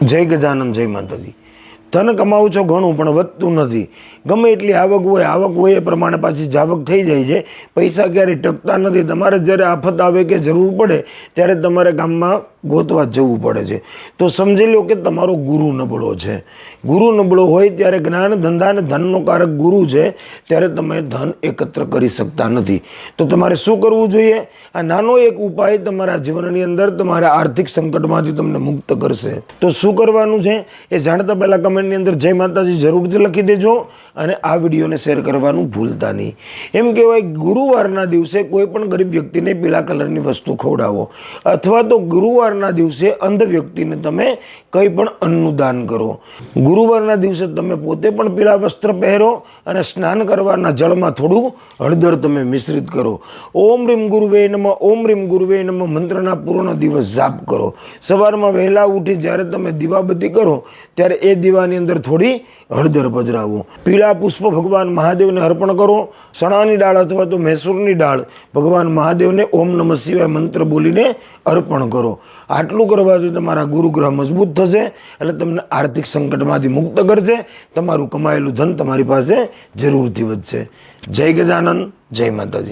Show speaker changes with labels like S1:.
S1: જય ગજાનંદ જય માતાજી ધન કમાવ છો ઘણું, પણ વધતું નથી. ગમે એટલી આવક હોય આવક હોય એ પ્રમાણે પાછી જાવક થઈ જાય છે. પૈસા ક્યારેય ટકતા નથી. તમારે જ્યારે આફત આવે કે જરૂર પડે, ત્યારે તમારે ગામમાં ગોતવા જવું પડે છે. તો સમજી લો કે તમારો ગુરુ નબળો છે. ગુરુ નબળો હોય ત્યારે જ્ઞાન, ધંધા અને ધનનો કારક ગુરુ છે, ત્યારે તમે ધન એકત્ર કરી શકતા નથી. તો તમારે શું કરવું જોઈએ? આ નાનો એક ઉપાય તમારા જીવનની અંદર તમારા આર્થિક સંકટમાંથી તમને મુક્ત કરશે. તો શું કરવાનું છે? એ જાણતા પહેલાં કમેન્ટની અંદર જય માતાજી જરૂરથી લખી દેજો અને આ વિડીયોને શેર કરવાનું ભૂલતા નહીં. એમ કહેવાય, ગુરુવારના દિવસે કોઈ પણ ગરીબ વ્યક્તિને પીળા કલરની વસ્તુ ખવડાવો અથવા તો ગુરુવારના દિવસે અંધ વ્યક્તિને તમે કંઈ પણ અન્નનું દાન કરો. ગુરુવારના દિવસે તમે પોતે પણ પીળા વસ્ત્ર પહેરો અને સ્નાન કરવાના જળમાં થોડું હળદર તમે મિશ્રિત કરો. ઓમ રીમ ગુરુવે નમ, ઓમ રીમ ગુરુવે નમ, મંત્રના પૂર્ણ દિવસ જાપ કરો. સવારમાં વહેલા ઉઠી જ્યારે તમે દીવાબત્તી કરો, ત્યારે એ દીવાની અંદર થોડી હળદર પધરાવો. પીળા પુષ્પ ભગવાન મહાદેવને અર્પણ કરો. ચણાની દાળ અથવા તો મૈસૂરની દાળ ભગવાન મહાદેવને ઓમ નમઃ શિવાય મંત્ર બોલીને અર્પણ કરો. આટલું કરવાથી તમારા ગુરુગ્રહ મજબૂત થશે, એટલે તમને આર્થિક સંકટમાંથી મુક્ત કરશે. તમારું કમાયેલું ધન તમારી પાસે જરૂરથી વધશે. જય ગજાનંદ જય માતાજી.